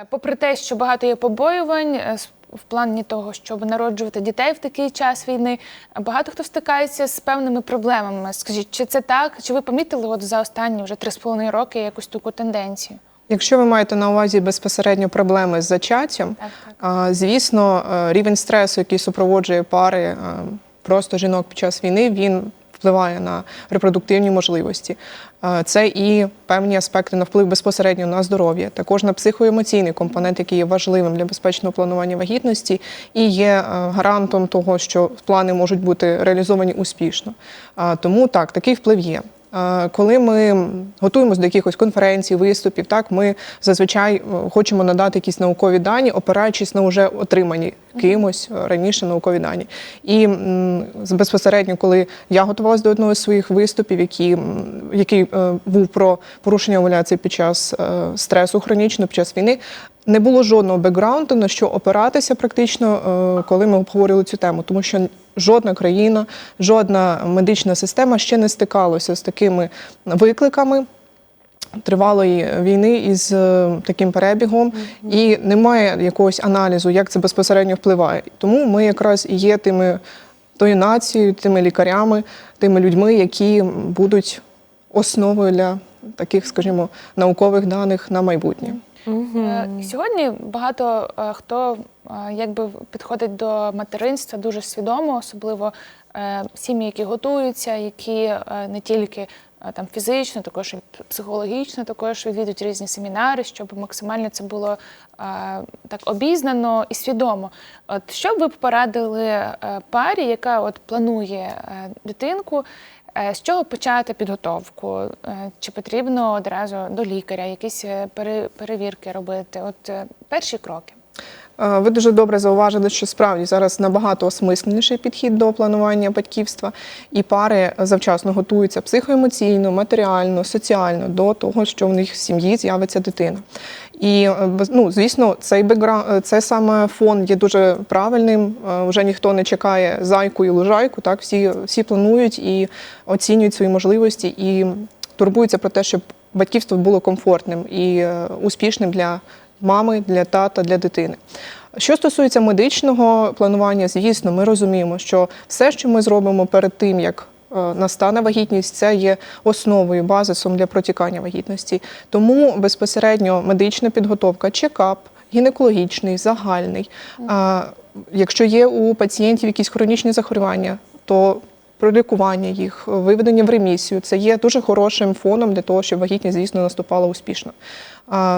Е, Попри те, що багато є побоювань е, в плані того, щоб народжувати дітей в такий час війни, е, багато хто стикається з певними проблемами. Скажіть, чи це так? Чи ви помітили от за останні вже три з половиною роки якусь таку тенденцію? Якщо ви маєте на увазі безпосередньо проблеми з зачаттям, Так, так. звісно, рівень стресу, який супроводжує пари, просто жінок під час війни, він впливає на репродуктивні можливості. Е, Це і певні аспекти на вплив безпосередньо на здоров'я, також на психоемоційний компонент, який є важливим для безпечного планування вагітності, і є е, гарантом того, що плани можуть бути реалізовані успішно. Тому так, такий вплив є. Коли ми готуємося до якихось конференцій, виступів, так ми зазвичай е, хочемо надати якісь наукові дані, опираючись на вже отримані кимось е, раніше наукові дані. І безпосередньо, коли я готувалася до одного з своїх виступів, які, який е, був про порушення овуляції під час стресу хронічного, під час війни. Не було жодного бекграунду на що опиратися практично, е, коли ми обговорювали цю тему, тому що жодна країна, жодна медична система ще не стикалася з такими викликами. Тривалої війни із е, таким перебігом, і немає якогось аналізу, як це безпосередньо впливає. Тому ми якраз і є тими тою нацією, тими лікарями, тими людьми, які будуть основою для таких, скажімо, наукових даних на майбутнє. Е, Сьогодні багато е, хто е, якби підходить до материнства дуже свідомо, особливо сім'ї, які готуються, які не тільки там фізично, також і психологічно, також відвідують різні семінари, щоб максимально це було так обізнано і свідомо. От що б ви порадили парі, яка от планує дитинку? Е, З чого почати підготовку? Е, Чи потрібно одразу до лікаря якісь е, перевірки робити? От перші кроки. Ви дуже добре зауважили, що справді зараз набагато осмисленіший підхід до планування батьківства, і пари завчасно готуються психоемоційно, матеріально, соціально до того, що в них в сім'ї з'явиться дитина. І е, ну, звісно, цей бекграунд, це саме фон є дуже правильним. Е, Вже ніхто не чекає зайку і лужайку. Так, всі, всі планують і оцінюють свої можливості і турбуються про те, щоб батьківство було комфортним і е, успішним для мами, для тата, для дитини. Що стосується медичного планування, звісно, ми розуміємо, що все, що ми зробимо перед тим, як е, настане вагітність, це є основою, базисом для протікання вагітності. Тому безпосередньо медична підготовка, чекап, гінекологічний, загальний. А, Якщо є у пацієнтів якісь хронічні захворювання, то пролікування їх, виведення в ремісію це є дуже хорошим фоном для того, щоб вагітність, звісно, наступала успішно.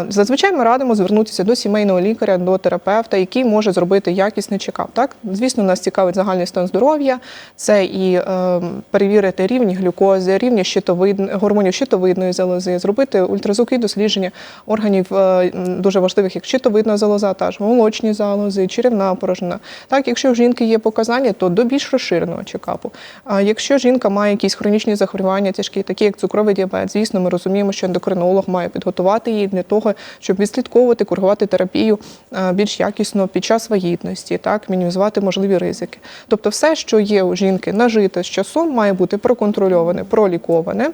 Зазвичай ми радимо звернутися до сімейного лікаря, до терапевта, який може зробити якісний чекап. Так, звісно, нас цікавить загальний стан здоров'я, це і е, перевірити рівні глюкози, рівні щитовид... гормонів щитовидної залози, зробити ультразвукові дослідження органів е, дуже важливих, як щитовидна залоза, та ж молочні залози, черевна порожнина. Так, якщо в жінки є показання, то до більш розширеного чекапу. А якщо жінка має якісь хронічні захворювання тяжкі, такі як цукровий діабет, звісно, ми розуміємо, що ендокринолог має підготувати її для того, щоб відслідковувати, коригувати терапію е, більш якісно під час вагітності, так мінімізувати можливі ризики. Тобто, все, що є у жінки нажите з часом, має бути проконтрольоване, проліковане.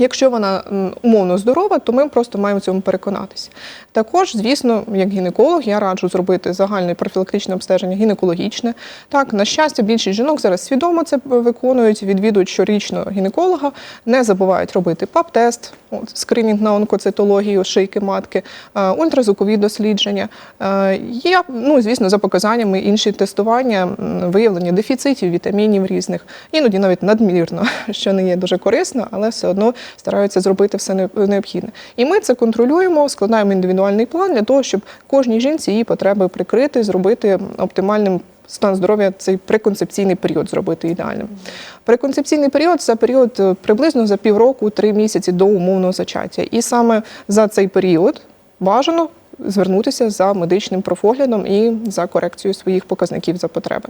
Якщо вона умовно здорова, то ми просто маємо в цьому переконатися. Також, звісно, як гінеколог, я раджу зробити загальне профілактичне обстеження гінекологічне. Так, на щастя, більшість жінок зараз свідомо це виконують, відвідують щорічно гінеколога, не забувають робити ПАП-тест, скринінг на онкоцитологію, шийки матки, е, ультразвукові дослідження. Е, Є, ну, звісно, за показаннями інші тестування, виявлення дефіцитів, вітамінів різних, іноді навіть надмірно, що не є дуже корисно, але все одно стараються зробити все необхідне. І ми це контролюємо, складаємо індивідуальний план для того, щоб кожній жінці її потреби прикрити, зробити оптимальним. Стан здоров'я цей преконцепційний період зробити ідеальним. Преконцепційний період це період е, приблизно за півроку, три місяці до умовного зачаття. І саме за цей період бажано звернутися за медичним профоглядом і за корекцією своїх показників за потреби.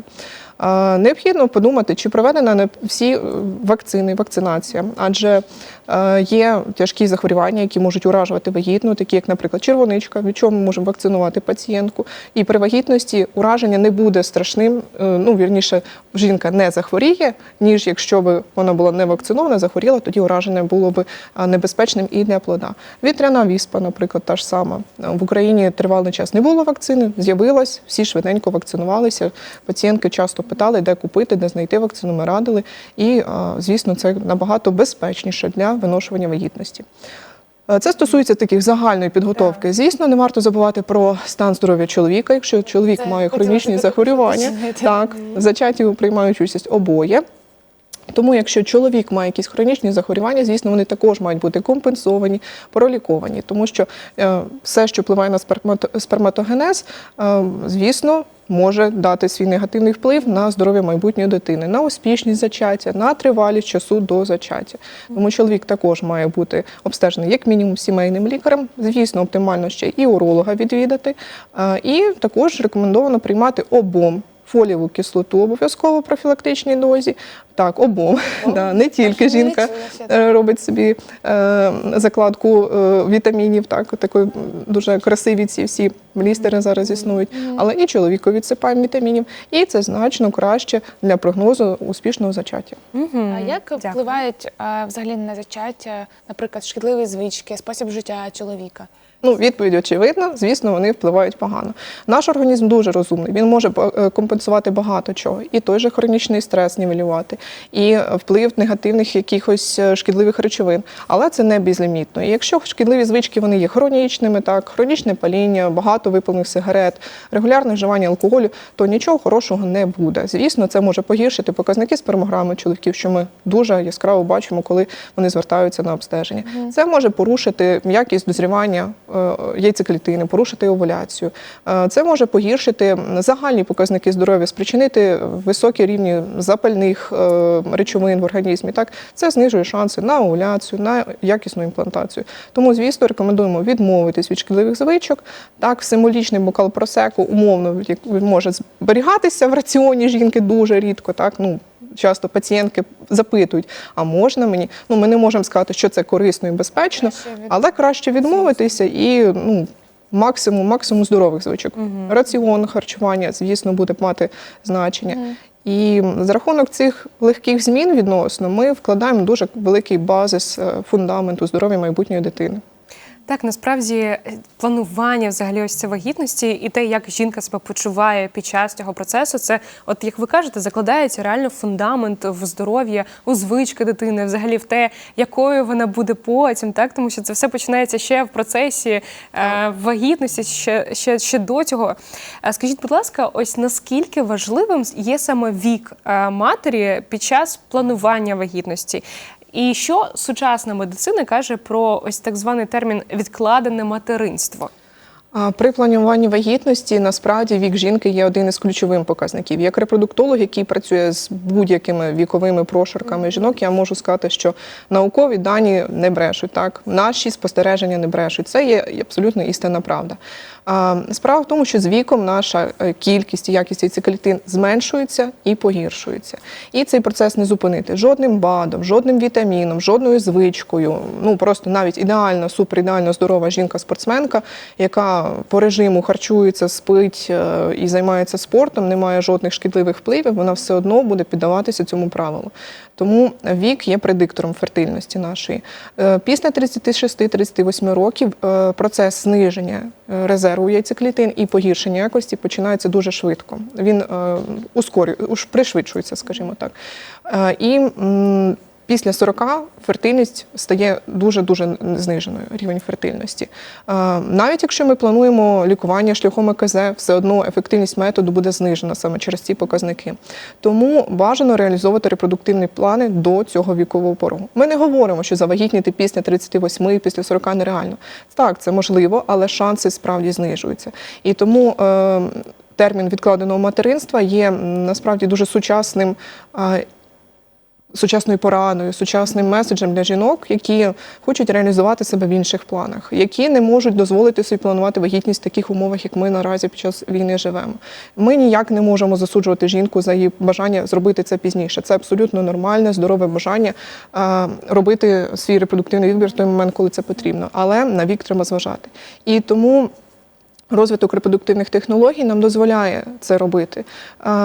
Необхідно подумати, чи проведена не всі е, вакцини, вакцинація, адже е, є тяжкі захворювання, які можуть уражувати вагітну, такі як, наприклад, червоничка, від чого ми можемо вакцинувати пацієнтку. І при вагітності ураження не буде страшним. е, Ну, вірніше, жінка не захворіє, ніж якщо б вона була не вакцинована, захворіла, тоді ураження було б небезпечним і для плода. Вітряна віспа, наприклад, та ж сама. В Україні тривалий час не було вакцини, з'явилась, всі швиденько вакцинувалися. Пацієнтки часто питали, де купити, де знайти вакцину. Ми радили. І, звісно, це набагато безпечніше для виношування вагітності. Е, Це стосується таких загальної підготовки. Звісно, не варто забувати про стан здоров'я чоловіка. Якщо чоловік має хронічні захворювання, так в зачатті приймають участь обоє. Тому, якщо чоловік має якісь хронічні захворювання, звісно, вони також мають бути компенсовані, проліковані, тому що е, все, що впливає на спермато- сперматогенез, е, звісно, може дати свій негативний вплив на здоров'я майбутньої дитини, на успішність зачаття, на тривалість часу до зачаття. Тому чоловік також має бути обстежений як мінімум сімейним лікарем. Звісно, оптимально ще і уролога відвідати. Е, І також рекомендовано приймати обом фолієву кислоту обов'язково в профілактичній дозі. Так, обом. Да, не тільки жінка е, робить собі е, закладку е, вітамінів, так, такої дуже красиві ці всі блістери зараз існують, але і чоловіку відсипаємо вітамінів. І це значно краще для прогнозу успішного зачаття. Мгм. А як Дякую. впливають а, взагалі на зачаття, наприклад, шкідливі звички, спосіб життя чоловіка? Ну, відповідь очевидна, звісно, вони впливають погано. Наш організм дуже розумний. Він може е, компенсувати багато чого, і той же хронічний стрес нівелювати, і вплив негативних якихось е, шкідливих речовин. Але це не безлімітно. І якщо шкідливі звички вони є хронічними, так хронічне паління, багато випалених сигарет, регулярне вживання алкоголю, то нічого хорошого не буде. Звісно, це може погіршити показники спермограми чоловіків, що ми дуже яскраво бачимо, коли вони звертаються на обстеження. Це може порушити якість дозрівання яйцеклітини, порушити овуляцію. Е, Це може погіршити загальні показники здоров'я, спричинити високі рівні запальних е, речовин в організмі. Так, це знижує шанси на овуляцію, на якісну імплантацію. Тому, звісно, рекомендуємо відмовитись від шкідливих звичок. Так, символічний бокал просеку умовно може зберігатися в раціоні жінки дуже рідко. Так, ну часто пацієнтки запитують, а можна мені? Ну, ми не можемо сказати, що це корисно і безпечно, але краще відмовитися і ну. Максимум, максимум здорових звичок. Раціон харчування, звісно, буде мати значення. І за рахунок цих легких змін відносно ми вкладаємо дуже великий базис е, фундаменту здоров'я майбутньої дитини. Так, насправді е, планування взагалі ось це вагітності і те, як жінка себе почуває під час цього процесу, це, от як ви кажете, закладається реально фундамент в здоров'я, у звички дитини, взагалі в те, якою вона буде потім, так тому що це все починається ще в процесі е, вагітності, ще, ще, ще до цього. Скажіть, будь ласка, ось наскільки важливим є саме вік е, матері під час планування вагітності? І що сучасна медицина каже про ось так званий термін відкладене материнство? При плануванні вагітності насправді вік жінки є один із ключових показників. Як репродуктолог, який працює з будь-якими віковими прошарками жінок, я можу сказати, що наукові дані не брешуть. Так, наші спостереження не брешуть. Це є абсолютно істинна правда. Справа в тому, що з віком наша е, кількість і якість яйцеклітин зменшується і погіршується. І цей процес не зупинити жодним БАДом, жодним вітаміном, жодною звичкою. Ну просто навіть ідеальна, суперідеально здорова жінка-спортсменка, яка по режиму харчується, спить е, і займається спортом, не має жодних шкідливих впливів, вона все одно буде піддаватися цьому правилу. Тому вік є предиктором фертильності нашої. Е, Після 36-38 років е, процес зниження е, резерву яйцеклітин і погіршення якості починається дуже швидко. Він ускорює, пришвидшується, скажімо так. І Після 40 фертильність стає дуже дуже зниженою рівень фертильності. Е, Навіть якщо ми плануємо лікування шляхом ЕКЗ, все одно ефективність методу буде знижена саме через ці показники. Тому бажано реалізовувати репродуктивні плани до цього вікового порогу. Ми не говоримо, що завагітніти після 38 і після 40 нереально. Так, це можливо, але шанси справді знижуються. І тому. Е, Термін відкладеного материнства є насправді дуже сучасним е, сучасною порадою, сучасним меседжем для жінок, які хочуть реалізувати себе в інших планах, які не можуть дозволити собі планувати вагітність в таких умовах, як ми наразі під час війни живемо. Ми ніяк не можемо засуджувати жінку за її бажання зробити це пізніше. Це абсолютно нормальне, здорове бажання робити свій репродуктивний вибір в той момент, коли це потрібно. Але на вік треба зважати. І тому. Розвиток репродуктивних технологій нам дозволяє це робити.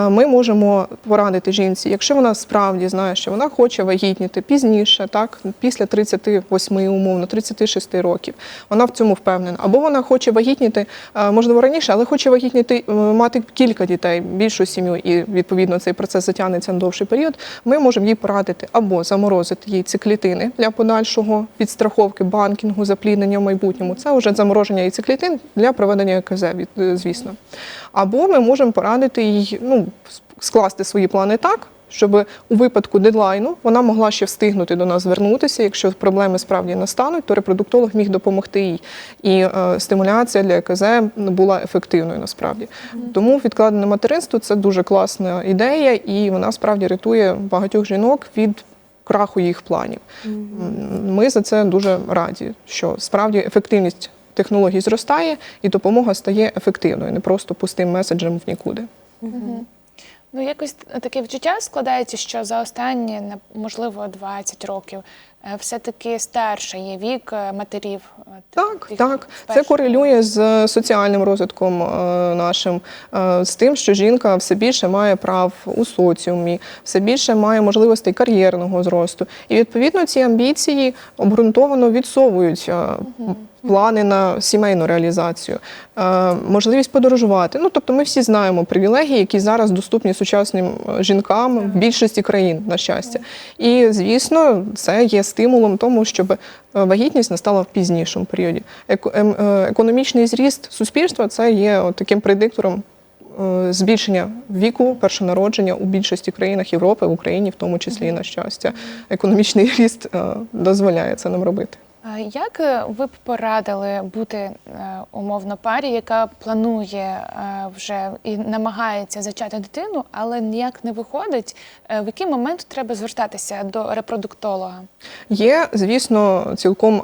Ми можемо порадити жінці, якщо вона справді знає, що вона хоче вагітніти пізніше, так після 38, умовно, 36 років, вона в цьому впевнена. Або вона хоче вагітніти, можливо, раніше, але хоче вагітніти, мати кілька дітей, більшу сім'ю, і відповідно цей процес затягнеться на довший період. Ми можемо їй порадити або заморозити їй ці клітини для подальшого підстраховки, банкінгу, запліднення в майбутньому. Це вже замороження яйцеклітин для проведення ЕКЗ, від- е, звісно. Або ми можемо порадити їй ну, скласти свої плани так. Щоб у випадку дедлайну вона могла ще встигнути до нас звернутися. Якщо проблеми справді настануть, то репродуктолог міг допомогти їй. І е, стимуляція для ЕКЗ була ефективною насправді. Тому відкладене материнство це дуже класна ідея, і вона справді рятує багатьох жінок від краху їх планів. Ми за це дуже раді, що справді ефективність технологій зростає і допомога стає ефективною, не просто пустим меседжем в нікуди. Ну, якось таке відчуття складається, що за останні, можливо, 20 років е, все-таки старше є вік е, матерів. е, Так, тих так. Це корелює з соціальним розвитком нашим, з тим, що жінка все більше має прав у соціумі, все більше має можливостей кар'єрного зросту. І відповідно ці амбіції обґрунтовано відсовують е, плани на сімейну реалізацію, е, можливість подорожувати. Ну тобто, ми всі знаємо привілегії, які зараз доступні сучасним е, жінкам в більшості країн, на щастя. І звісно, це є стимулом тому, щоб е, вагітність настала в пізнішому періоді. Ем, Економічний зріст суспільства це є таким предиктором. Збільшення віку першонародження у більшості країнах Європи, в Україні, в тому числі і на щастя. Економічний ріст дозволяє це нам робити. Як е, ви б порадили бути е, умовно парі, яка планує е, вже і намагається зачати дитину, але ніяк не виходить? В який момент треба звертатися до репродуктолога? Є, звісно, цілком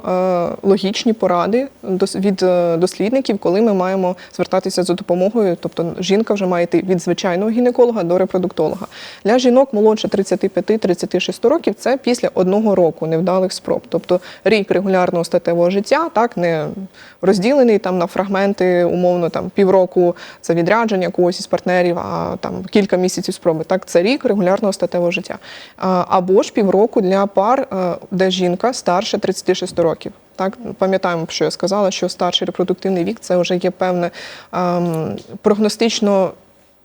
логічні поради від дослідників, коли ми маємо звертатися за допомогою. Тобто жінка вже має йти від звичайного гінеколога до репродуктолога. Для жінок молодше 35-36 років це після одного року невдалих спроб. Тобто рік регулярного статевого життя, так не розділений там на фрагменти, умовно там півроку це відрядження когось із партнерів, а там кілька місяців спроби. Так, це рік регулярного статевого життя. Або ж півроку для пар, е, де жінка старше 36 років. Так, пам'ятаємо, що я сказала, що старший репродуктивний вік це вже є певне ем, прогностично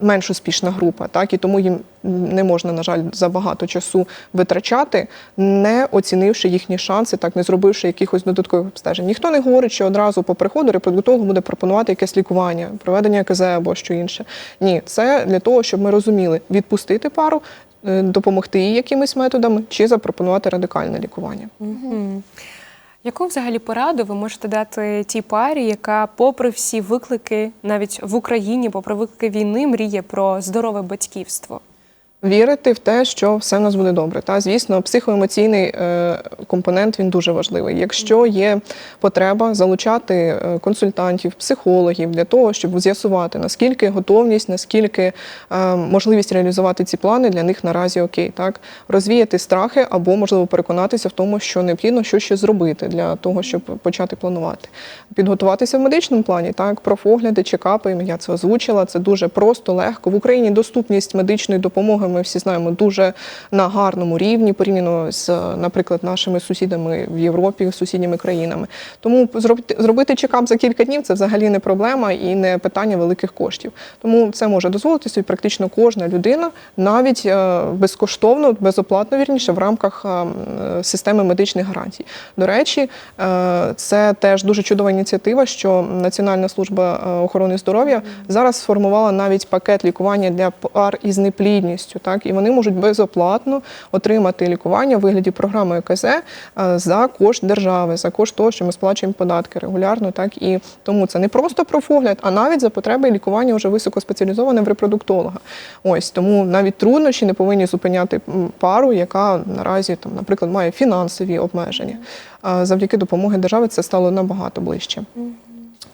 менш успішна група, так і тому їм не можна, на жаль, забагато часу витрачати, не оцінивши їхні шанси, так не зробивши якихось додаткових обстежень. Ніхто не говорить, що одразу по приходу репродуктолог буде пропонувати якесь лікування, проведення КЗ або що інше. Ні, це для того, щоб ми розуміли, відпустити пару, е, допомогти їй якимись методами чи запропонувати радикальне лікування. Мгм. Яку взагалі пораду ви можете дати тій парі, яка, попри всі виклики, навіть в Україні, попри виклики війни, мріє про здорове батьківство? Вірити в те, що все в нас буде добре. Та звісно, психоемоційний е, компонент він дуже важливий. Якщо є потреба залучати е, консультантів, психологів для того, щоб з'ясувати наскільки готовність, наскільки е, можливість реалізувати ці плани для них наразі окей, так розвіяти страхи або можливо переконатися в тому, що необхідно що ще зробити для того, щоб почати планувати. Підготуватися в медичному плані, так профогляди, чекапи. Я це озвучила. Це дуже просто, легко. В Україні доступність медичної допомоги. Ми всі знаємо дуже на гарному рівні порівняно з, наприклад, нашими сусідами в Європі, сусідніми країнами. Тому зробити зробити чекап за кілька днів це взагалі не проблема і не питання великих коштів. Тому це може дозволити собі практично кожна людина, навіть е, безкоштовно, безоплатно вірніше, в рамках е, системи медичних гарантій. До речі, е, це теж дуже чудова ініціатива, що Національна служба охорони здоров'я зараз сформувала навіть пакет лікування для пар із неплідністю. Так і вони можуть безоплатно отримати лікування у вигляді програми ЕКЗ е, за кошт держави, за кошт того, що ми сплачуємо податки регулярно. Так і тому це не просто профогляд, а навіть за потреби лікування вже високоспеціалізоване в репродуктолога. Ось тому навіть труднощі не повинні зупиняти пару, яка наразі там, наприклад, має фінансові обмеження. Завдяки допомоги держави це стало набагато ближче.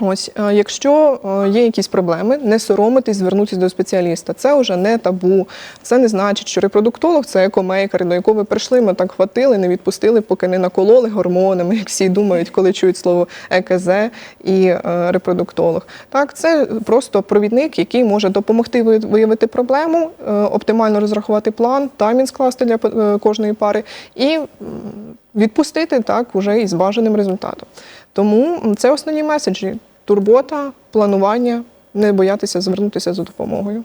Ось, е, якщо е, є якісь проблеми, не соромитись, звернутися до спеціаліста. Це вже не табу. Це не значить, що репродуктолог це екомейкер, до якого ви прийшли, ми так хватили, не відпустили, поки не накололи гормонами, як всі думають, коли чують слово ЕКЗ і е, репродуктолог. Так, це просто провідник, який може допомогти виявити проблему, оптимально розрахувати план, таймінг скласти для кожної пари і відпустити так уже із бажаним результатом. Тому це основні меседжі: турбота, планування, не боятися звернутися за допомогою.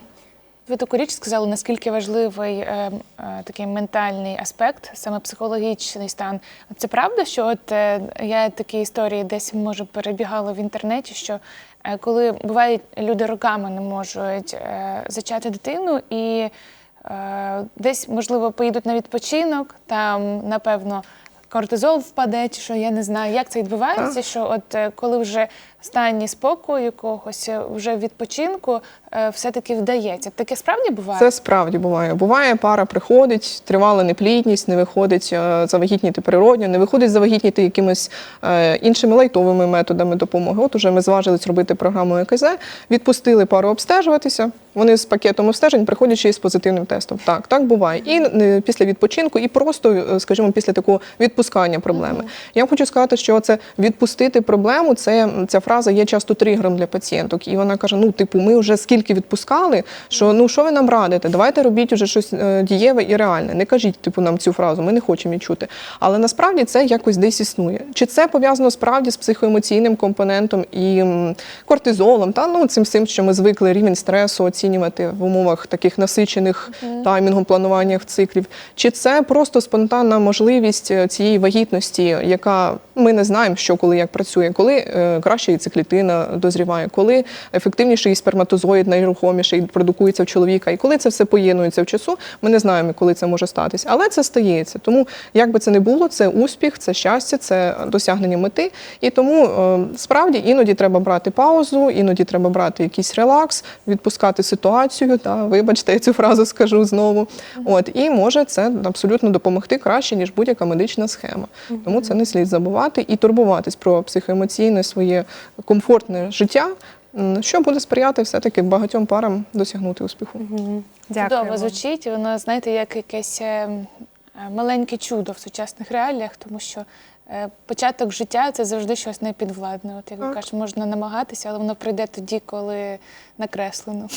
Ви таку річ сказали, наскільки важливий е, е, такий ментальний аспект, саме психологічний стан. Це правда, що от е, я такі історії десь може перебігала в інтернеті, що е, коли буває люди роками не можуть е, зачати дитину і е, десь, можливо, поїдуть на відпочинок, там, напевно, кортизол впаде, чи що я не знаю, як це відбувається, що от е, коли вже стані спокою якогось, е, вже відпочинку, е, все-таки вдається. Таке справді буває? Це справді буває. Буває, пара приходить, тривала неплідність, не виходить е, завагітніти природньо, не виходить завагітніти якимись іншими лайтовими методами допомоги. От уже ми зважились робити програму ЕКЗ, відпустили пару обстежуватися. Вони з пакетом обстежень приходять ще й з позитивним тестом. Так, так буває. І після відпочинку, і просто, скажімо, після такого відпускання проблеми. Я вам хочу сказати, що це відпустити проблему. Це ця фраза є часто тригером для пацієнток. І вона каже: ну, типу, ми вже скільки відпускали, що ну що ви нам радите? Давайте робіть уже щось е, дієве і реальне. Не кажіть, типу, нам цю фразу, ми не хочемо її чути. Але насправді це якось десь існує. Чи це пов'язано справді з психоемоційним компонентом і кортизолом, та ну цим всім, що ми звикли рівень стресу оцінювати в умовах таких насичених таймінгом планування циклів? Чи це просто спонтанна можливість е, цієї вагітності, яка ми не знаємо, що коли як працює, коли е, краще і циклітина дозріває, коли ефективніший сперматозоїд найрухоміший продукується в чоловіка, і коли це все поєднується в часу, ми не знаємо, коли це може статись, але це стається. Тому як би це не було, це успіх, це щастя, це досягнення мети. І тому е, справді іноді треба брати паузу, іноді треба брати якийсь релакс, відпускати ситуацію. Та вибачте, я цю фразу скажу знову. От і може це абсолютно допомогти краще ніж будь-яка медична схема. Тому це не слід забувати і турбуватись про психоемоційне своє комфортне життя. Що буде сприяти все-таки багатьом парам досягнути успіху. Дякую. Чудово звучить. Воно, знаєте, як якесь е, м, е, маленьке чудо в сучасних реаліях, тому що початок життя це завжди щось непідвладне. От як ви кажете, можна намагатися, але воно прийде тоді, коли накреслено.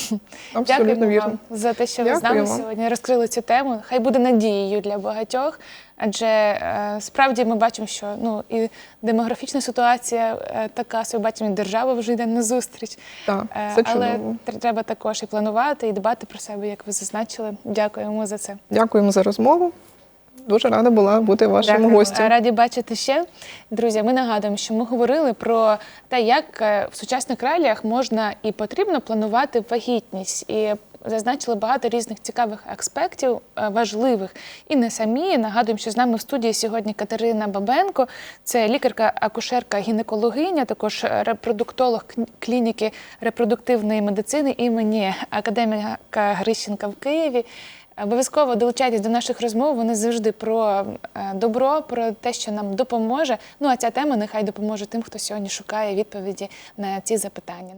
Абсолютно вірно. вам за те, що ви з нами сьогодні розкрили цю тему. Хай буде надією для багатьох, адже е, справді ми бачимо, що ну і демографічна ситуація е, така, собі бачимо, і держава вже йде на зустріч. Так, Е, це Але чудово. треба також і планувати, і дбати про себе, як ви зазначили. Дякуємо за це. Дякуємо за розмову. Дуже рада була бути вашим Дякую. гостем. Раді бачити ще. Друзі, ми нагадуємо, що ми говорили про те, як е, в сучасних реаліях можна і потрібно планувати вагітність. І зазначили багато різних цікавих аспектів, е, важливих. І не самі. Нагадуємо, що з нами в студії сьогодні Катерина Бабенко, це лікарка-акушерка, гінекологиня, також репродуктолог клініки репродуктивної медицини імені академіка Грищенка в Києві. Обов'язково долучайтесь до наших розмов. Вони завжди про е, добро, про те, що нам допоможе. Ну а ця тема нехай допоможе тим, хто сьогодні шукає відповіді на ці запитання.